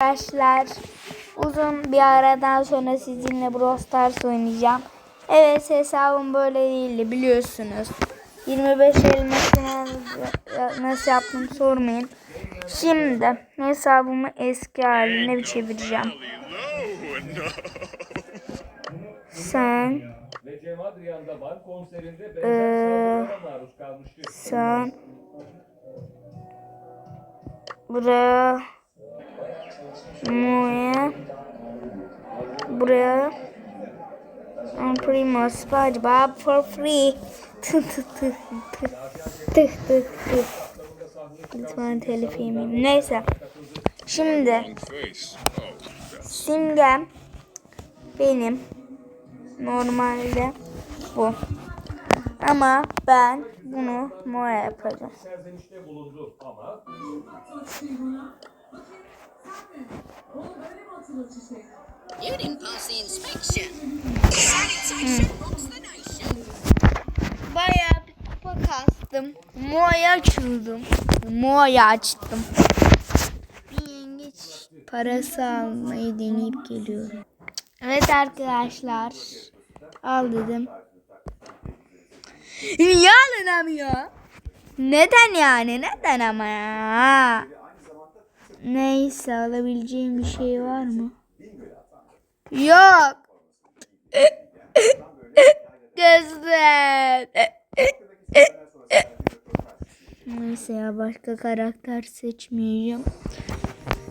Arkadaşlar uzun bir aradan sonra sizinle Brawl Stars oynayacağım. Evet hesabım böyle değildi biliyorsunuz. 25 elmasını nasıl yaptım sormayın. Şimdi hesabımı eski haline bir çevireceğim. Sen Ee, sen buraya buraya buraya I'm Primo SpongeBob for free. Tık tık tık tık tık tık tık. Lütfen telif yemeyeyim. Neyse. Şimdi simgem benim normalde bu. Ama ben bunu mora yapacağım. You didn't pass the inspection. Bayağı bir kupa kastım. Moa'yı açıldım. Moa'yı açtım. Bir yengeç parası almayı deneyip geliyorum. Evet arkadaşlar. Al dedim. Niye alınamıyor? Neden yani? Neden ama ya? Neyse alabileceğim bir şey var mı? Yok. Gözler. Neyse ya başka karakter seçmeyeceğim.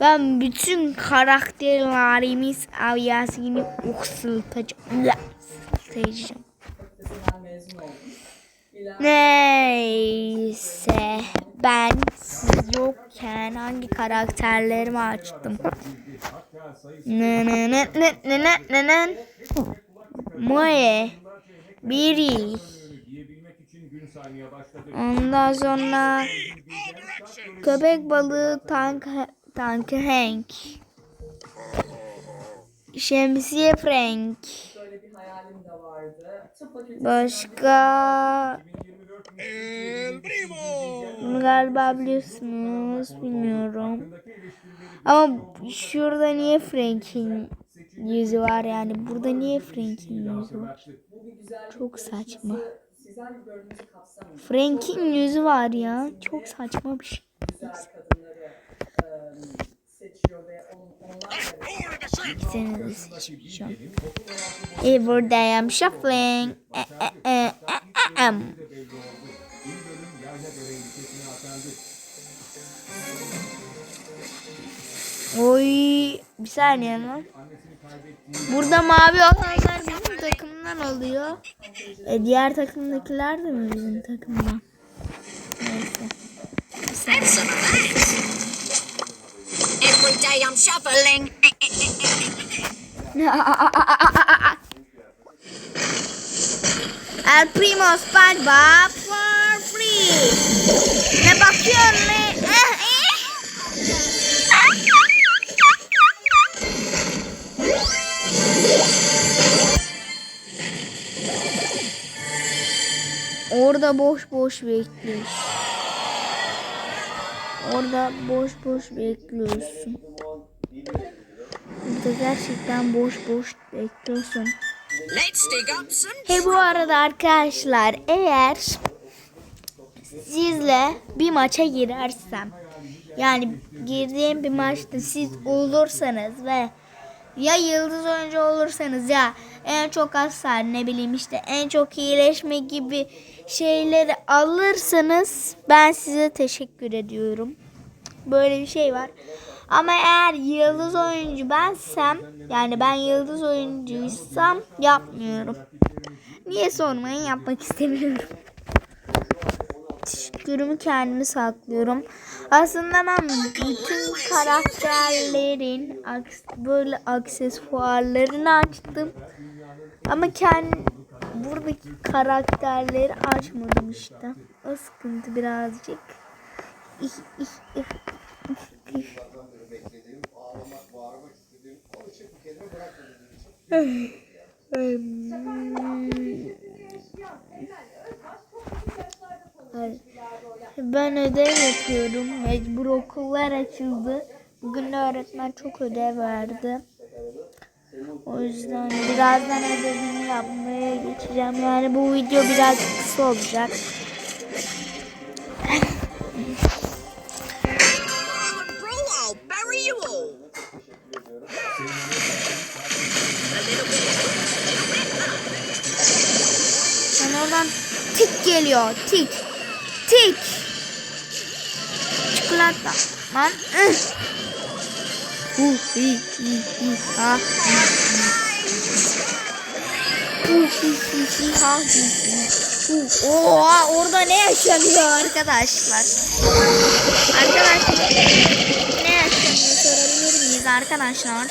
Ben bütün karakterlerimiz avyasını ısıltacağım. Seçeceğim. Neyse ben karakterlerimi açtım? Ne ne ne ne ne ne ne ne Moe Biri. Ondan sonra köpek balığı tank tank Hank Şemsiye Frank Başka Bunu galiba biliyorsunuz bilmiyorum. Ama şurada niye Frank'in yüzü var yani? Burada niye Frank'in yüzü var? Çok saçma. Frank'in yüzü var ya. Çok saçma bir şey. İkisini de seçeceğim. E buradayım shuffling. E, e, e, e, e, em. Oy bir saniye lan. Burada mavi olanlar bizim takımdan oluyor. E, diğer takımdakiler de mi bizim takımdan? Neyse. That's that. Every day I'm shuffling. El Primo SpongeBob. Ne bakıyorsun ne? Orada boş boş bekliyorsun. Orada boş boş bekliyorsun. Burada gerçekten boş boş bekliyorsun. Let's dig up some He bu arada arkadaşlar eğer sizle bir maça girersem yani girdiğim bir maçta siz olursanız ve ya yıldız oyuncu olursanız ya en çok hasar ne bileyim işte en çok iyileşme gibi şeyleri alırsanız ben size teşekkür ediyorum. Böyle bir şey var. Ama eğer yıldız oyuncu bensem yani ben yıldız oyuncuysam yapmıyorum. Niye sormayın yapmak istemiyorum. Teşekkürümü kendimi saklıyorum. Aslında ben bütün karakterlerin böyle aksesuarlarını açtım. Ama kendi buradaki karakterleri açmadım işte. O sıkıntı birazcık. İh, ih. Hayır. Ben ödev yapıyorum. Mecbur okullar açıldı. Bugün de öğretmen çok ödev verdi. O yüzden birazdan ödevimi yapmaya geçeceğim. Yani bu video biraz kısa olacak. Bit. Yani oradan tik geliyor. Tik. Tik. Çikolata. Ih. Hu hi hi hi ha. hi, hi. Hu hi hi hi ha hi hi. Hu. Oha orada ne yaşanıyor arkadaşlar? Arkadaşlar ne yaşanıyor sorabilir miyiz arkadaşlar?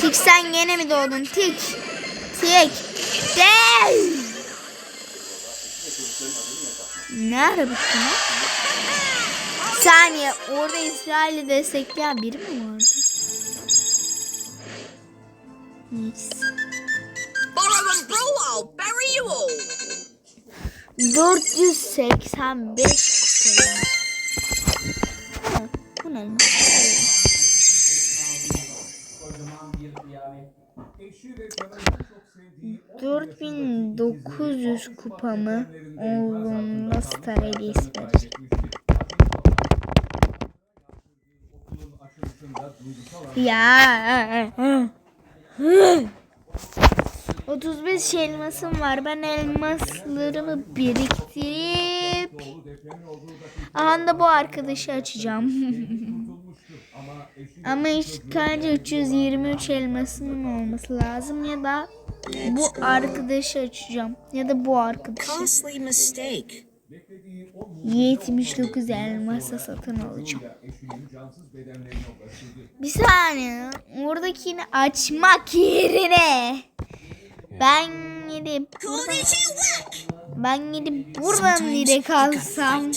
Tik sen gene mi doğdun? Tik. Tik. Değil. Nerede bitti lan? Saniye orada İsrail'i destekleyen biri mi vardı? Neyse. Borrow and bro, I'll bury you all. 485 kupayı. Bu ne? lan? Kocaman bir kıyamet. Eşi ve kadının çok sevdiği 4900 kupamı oğlumla Star hediyesi duygusal Ya. 35 elmasım var. Ben elmaslarımı biriktirip anda bu arkadaşı açacağım. Ama önce 323 elmasının olması lazım ya da bu arkadaşı açacağım ya da bu arkadaşı. Costly mistake. beklediği o 79 elmasa satın alacağım. Bir saniye. Oradakini açmak yerine ben gidip buradan, ben gidip buradan direkt alsam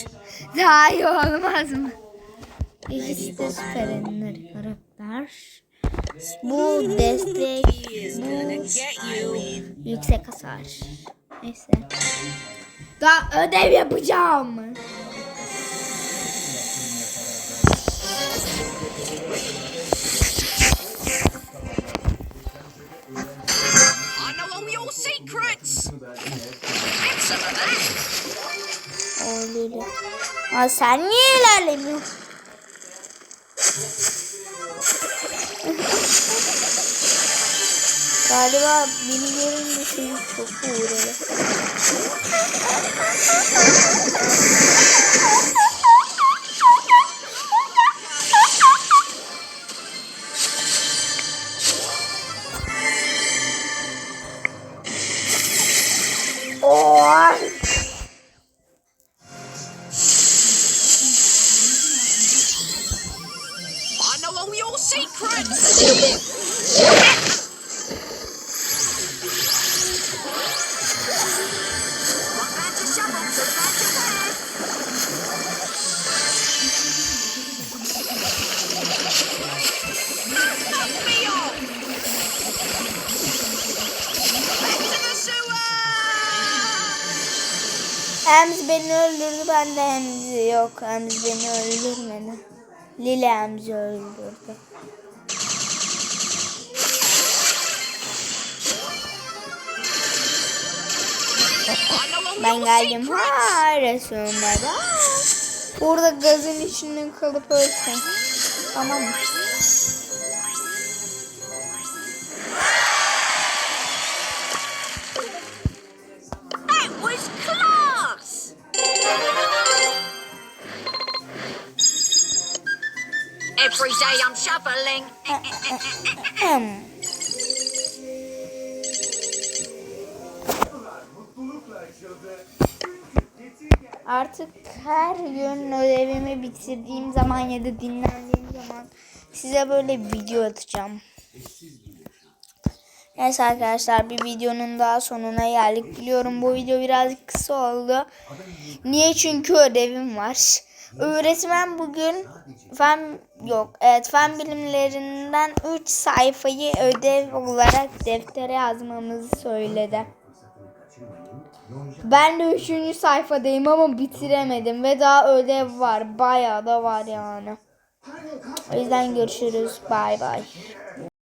daha iyi olmaz mı? İkisi de süper ender karakter. Bu destek, bu yüksek hasar. Neyse. Daha ödev yapacağım. Öyle. Aa, sen niye ilerlemiyorsun? Galiba görünce çocuk çok uğradı. Ems beni öldürdü ben de Emzi yok Ems beni öldürmedi. Lili Emzi öldürdü. Ben geldim ha Resul'da. Burada gazın içinden kalıp ölsem. Tamam mı? Every day I'm. Ahem. Artık her gün ödevimi bitirdiğim zaman ya da dinlendiğim zaman size böyle video atacağım. Neyse arkadaşlar bir videonun daha sonuna geldik. Biliyorum bu video birazcık kısa oldu. Niye? Çünkü ödevim var. Öğretmen bugün fen yok. Evet fen bilimlerinden 3 sayfayı ödev olarak deftere yazmamızı söyledi. Ben de üçüncü sayfadayım ama bitiremedim ve daha ödev var. Bayağı da var yani. O yüzden görüşürüz. Bay bay.